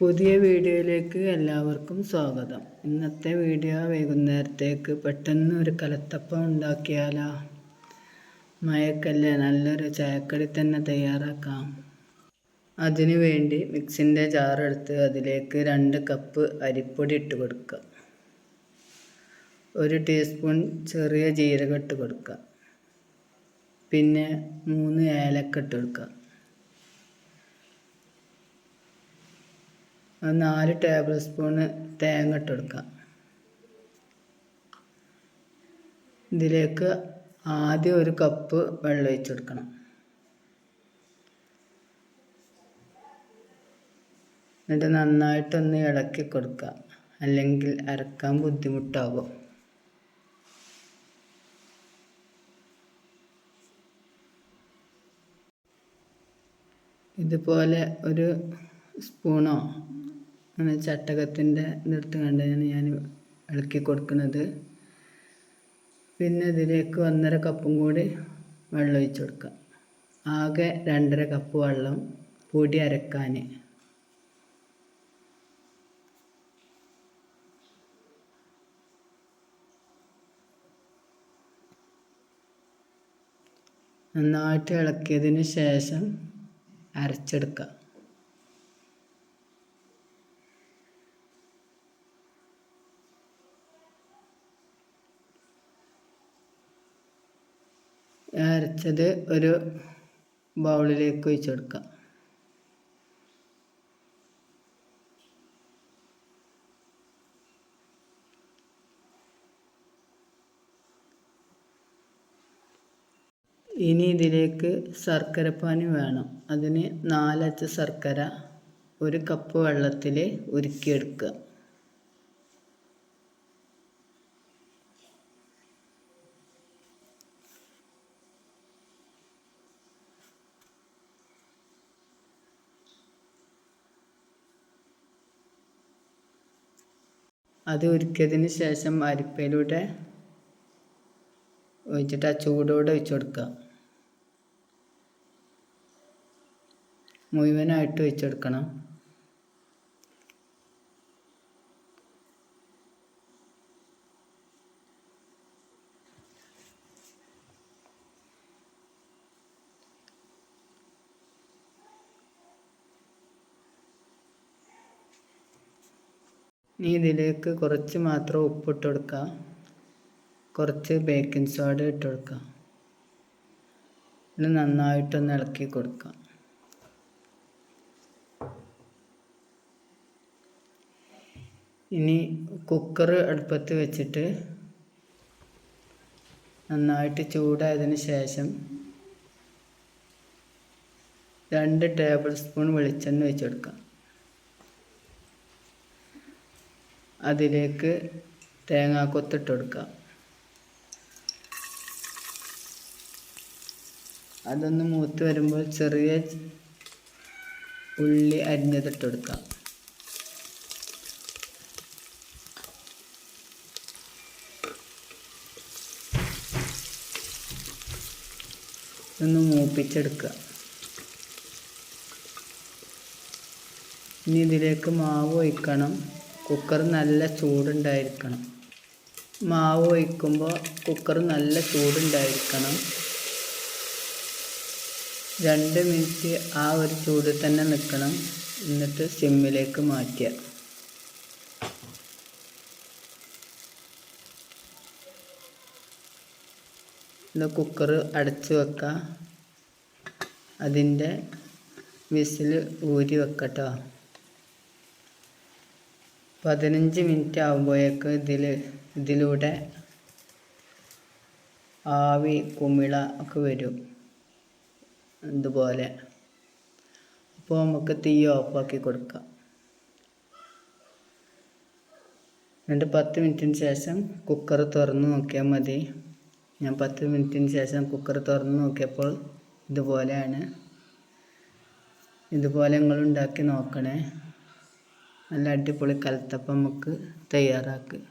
പുതിയ വീഡിയോയിലേക്ക് എല്ലാവർക്കും സ്വാഗതം. ഇന്നത്തെ വീഡിയോ വൈകുന്നേരത്തേക്ക് പെട്ടെന്ന് ഒരു കലത്തപ്പം ഉണ്ടാക്കിയാലോ? മയക്കല്ലേ നല്ലൊരു ചായക്കടി തന്നെ തയ്യാറാക്കാം. അതിനു വേണ്ടി മിക്സിന്റെ ജാറെടുത്ത് അതിലേക്ക് രണ്ട് കപ്പ് അരിപ്പൊടി ഇട്ട് കൊടുക്കുക ഒരു ടീസ്പൂൺ ചെറിയ ജീരകം ഇട്ട് കൊടുക്കുക പിന്നെ മൂന്ന് ഏലക്ക ഇട്ട് കൊടുക്കുക നാല് ടേബിൾ സ്പൂണ് തേങ്ങ ഇട്ട് ഇതിലേക്ക് ആദ്യം ഒരു കപ്പ് വെള്ളം ഒഴിച്ച് കൊടുക്കണം. എന്നിട്ട് നന്നായിട്ടൊന്ന് ഇളക്കി കൊടുക്കുക. അല്ലെങ്കിൽ അരക്കാൻ ബുദ്ധിമുട്ടാകും ഇതുപോലെ ഒരു സ്പൂണോ അങ്ങനെ ചട്ടകത്തിന്റെ ഇതെടുത്ത് കണ്ടാണ് ഞാൻ ഇളക്കി കൊടുക്കുന്നത്. പിന്നെ ഇതിലേക്ക് ഒന്നര കപ്പും കൂടി വെള്ളം ഒഴിച്ചു കൊടുക്കുക. ആകെ രണ്ടര കപ്പ് വെള്ളം പൊടി അരക്കാൻ. നന്നായിട്ട് ഇളക്കിയതിന് ശേഷം അരച്ചെടുക്കുക. അരച്ചത് ഒരു ബൗളിലേക്ക് ഒഴിച്ചെടുക്കുക കൊടുക്കാം ഇനി ഇതിലേക്ക് ശർക്കരപ്പാനി വേണം. അതിന് നാലച്ച് ശർക്കര ഒരു കപ്പ് വെള്ളത്തിൽ ഉരുക്കിയെടുക്കുക. അത് ഉരുക്കിയതിന് ശേഷം അരിപ്പയിലൂടെ ഒഴിച്ചിട്ട് ആ ചൂടോടെ ഒഴിച്ചു കൊടുക്കുക. മുഴുവനായിട്ട് ഒഴിച്ചു കൊടുക്കണം. ഇനി ഇതിലേക്ക് കുറച്ച് മാത്രം ഉപ്പിട്ട് കൊടുക്കുക കുറച്ച് ബേക്കിംഗ് സോഡ ഇട്ട് കൊടുക്കുക ഇത് നന്നായിട്ടൊന്ന് ഇളക്കി കൊടുക്കുക. ഇനി കുക്കർ അടുപ്പത്ത് വെച്ചിട്ട് നന്നായിട്ട് ചൂടായതിന് ശേഷം രണ്ട് ടേബിൾ സ്പൂൺ വെളിച്ചെണ്ണ ഒഴിച്ച് കൊടുക്കാം അതിലേക്ക് തേങ്ങാക്കൊത്തിട്ട് കൊടുക്കുക. അതൊന്ന് മൂത്ത് വരുമ്പോൾ ചെറിയ ഉള്ളി അരിഞ്ഞതിട്ട് കൊടുക്കാം ഒന്ന് മൂപ്പിച്ചെടുക്കുക. ഇനി ഇതിലേക്ക് മാവ് ഒഴിക്കണം. കുക്കർ നല്ല ചൂടുണ്ടായിരിക്കണം. മാവ് ഒഴിക്കുമ്പോൾ കുക്കർ നല്ല ചൂടുണ്ടായിരിക്കണം. രണ്ട് മിനിറ്റ് ആ ഒരു ചൂട് തന്നെ നിൽക്കണം. എന്നിട്ട് സിമ്മിലേക്ക് മാറ്റുക. ഇത് കുക്കർ അടച്ചു വെക്കുക അതിന്റെ വിസിൽ ഊരി വെക്കട്ടോ. പതിനഞ്ച് മിനിറ്റ് ആകുമ്പോഴേക്ക് ഇതിൽ ഇതിലൂടെ ആവി കുമിള ഒക്കെ വരും. ഇതുപോലെ. അപ്പോൾ നമുക്ക് തീ ഓഫാക്കി കൊടുക്കാം. എന്നിട്ട് പത്ത് മിനിറ്റിന് ശേഷം കുക്കർ തുറന്ന് നോക്കിയാൽ മതി. ഞാൻ പത്ത് മിനിറ്റിന് ശേഷം കുക്കർ തുറന്ന് നോക്കിയപ്പോൾ ഇതുപോലെയാണ്. ഇതുപോലെ നിങ്ങൾ ഉണ്ടാക്കി നോക്കണേ. നല്ല അടിപൊളി കലത്തപ്പം നമുക്ക് തയ്യാറാക്കുക